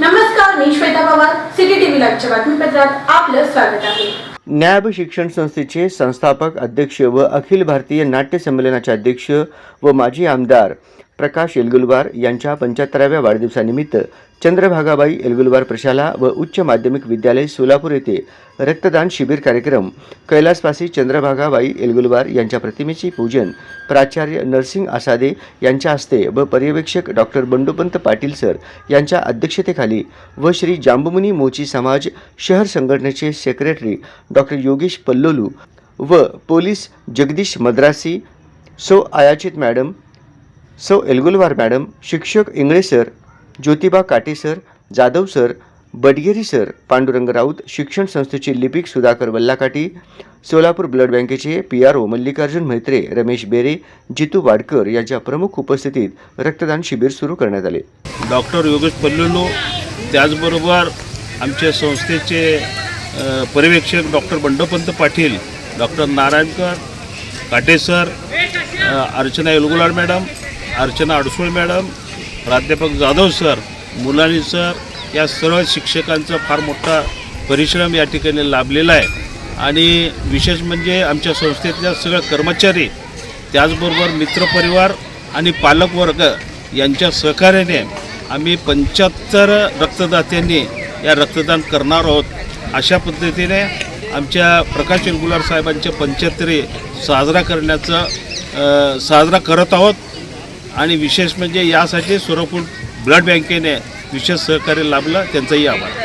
नमस्कार शिक्षण संस्थेचे संस्थापक अध्यक्ष व अखिल भारतीय नाट्य संमेलनाचे अध्यक्ष व माजी आमदार प्रकाश एलगुलवार यांच्या पंच्याहत्तराव्या वाढदिवसानिमित्त चंद्रभागाबाई एलगुलवार प्रशाला व उच्च माध्यमिक विद्यालय सोलापूर येथे रक्तदान शिबिर कार्यक्रम कैलासवासी चंद्रभागाबाई एलगुलवार यांच्या प्रतिमेचे पूजन प्राचार्य नरसिंग आसादे यांच्या हस्ते व पर्यवेक्षक डॉक्टर बंडोपंत पाटील सर यांच्या अध्यक्षतेखाली व श्री जांबुमुनी मोची समाज शहर संघटनेचे सेक्रेटरी डॉक्टर योगेश पल्लोलू व पोलीस जगदीश मद्रासी सो आयाचित मॅडम सौ एलगुलवार मॅडम शिक्षक Ingale sir Jyotiba Kate sir Jadhav sir Badgeri sir Pandurang Raut शिक्षण संस्थेचे लिपिक सुधाकर वल्लाकाटी सोलापूर ब्लड बँकेचे P R O Mallikarjun Mhetre Ramesh Bere Jitu Wadkar यांच्या प्रमुख उपस्थितीत रक्तदान शिबिर सुरू करण्यात आले. डॉक्टर योगेश पल्लुलू त्याचबरोबर आमच्या संस्थेचे पर्यवेक्षक doctor Bandopant Patil doctor Narayankar Kate sir sir Archana Elgulad madam Archana Adsul madam प्राध्यापक जाधव सर मुलानी सर या सर्व शिक्षकांचा फार मोठा परिश्रम या ठिकाणी लाभलेला आहे. आणि विशेष म्हणजे आमच्या संस्थेतल्या सगळ्या कर्मचारी त्याचबरोबर मित्रपरिवार आणि पालकवर्ग यांच्या सहकार्याने आम्ही पंच्याहत्तर रक्तदात्यांनी या रक्तदान करणार आहोत. अशा पद्धतीने आमच्या प्रकाश इंगुलार साहेबांच्या पंच्याहत्तरी साजरा करण्याचं साजरा करत आहोत. आणि विशेष म्हणजे यासाठी सोलापूर ब्लड बँकेने विशेष सहकार्य लाभलं त्यांचाही आभार.